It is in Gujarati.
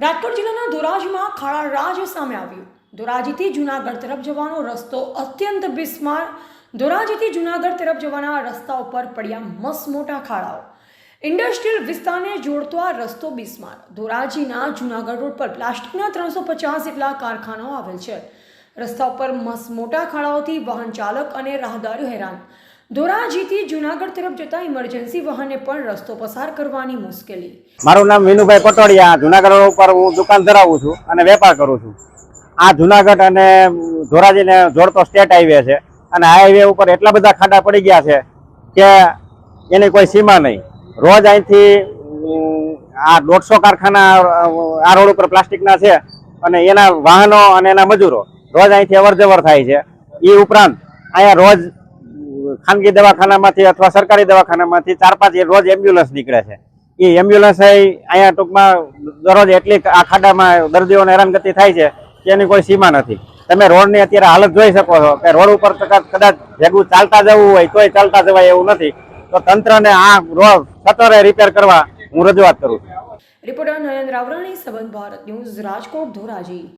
રાજકોટ જિલ્લાના ધોરાજીમાં ખાડા રાજ સામે આવ્યું. ધોરાજીથી જુનાગઢ તરફ જવાનો રસ્તો અત્યંત બિસ્માર. ધોરાજીથી જુનાગઢ તરફ જવાના રસ્તા ઉપર પડ્યા મસ્ત મોટા ખાડાઓ. ઇન્ડસ્ટ્રીયલ વિસ્તારને જોડતો આ રસ્તો બિસ્માર. ધોરાજીના જુનાગઢ રોડ પર પ્લાસ્ટિકના ત્રણસો પચાસ જેટલા કારખાનાઓ આવેલ છે. રસ્તા ઉપર મસ્ત મોટા ખાડાઓથી વાહન ચાલક અને રાહદારીઓ હેરાન. ધોરાજીથી જુનાગઢ તરફ જતા ઇમરજન્સી વાહને પણ રસ્તો પસાર કરવાની મુશ્કેલી. મારું નામ વિનુભાઈ પટોડિયા જુનાગઢ ઉપર હું દુકાન ધરાવું છું અને વેપાર કરું છું. આ જુનાગઢ અને ધોરાજીને જોડતો સ્ટેટ હાઈવે છે અને હાઈવે ઉપર એટલા બધા ખાડા પડી ગયા છે કે એની કોઈ સીમા નહીં. રોજ અહીંથી આ દોઢસો કારખાના આ રોડ ઉપર પ્લાસ્ટિકના છે અને એના વાહનો અને એના મજૂરો રોજ અહીંથી અવર જવર થાય છે. એ ઉપરાંત અહીંયા રોજ ખાનગી દવાખાનામાંથી અથવા સરકારી દવાખાનામાંથી ચાર પાંચ રોજ એમ્બ્યુલન્સ નીકળે છે. એ એમ્બ્યુલન્સ અહીંયા ટૂંકમાં દરરોજ એટલી આ ખાડામાં દર્દીઓને હેરાનગતિ થાય છે કે એની કોઈ સીમા નથી. તમે રોડની અત્યારે હાલત જોઈ શકો છો કે રોડ ઉપર કદાચ ભેગું ચાલતા જવું હોય, તોય ચાલતા જવાય એવું નથી. તો તંત્રને આ રોડ સત્વરે રિપેર કરવા હું રજૂઆત કરું રિપોર્ટર નરેન્દ્ર આવરાણી, સંબંધ ભારત ન્યૂઝ રાજકોટ ધોરાજી.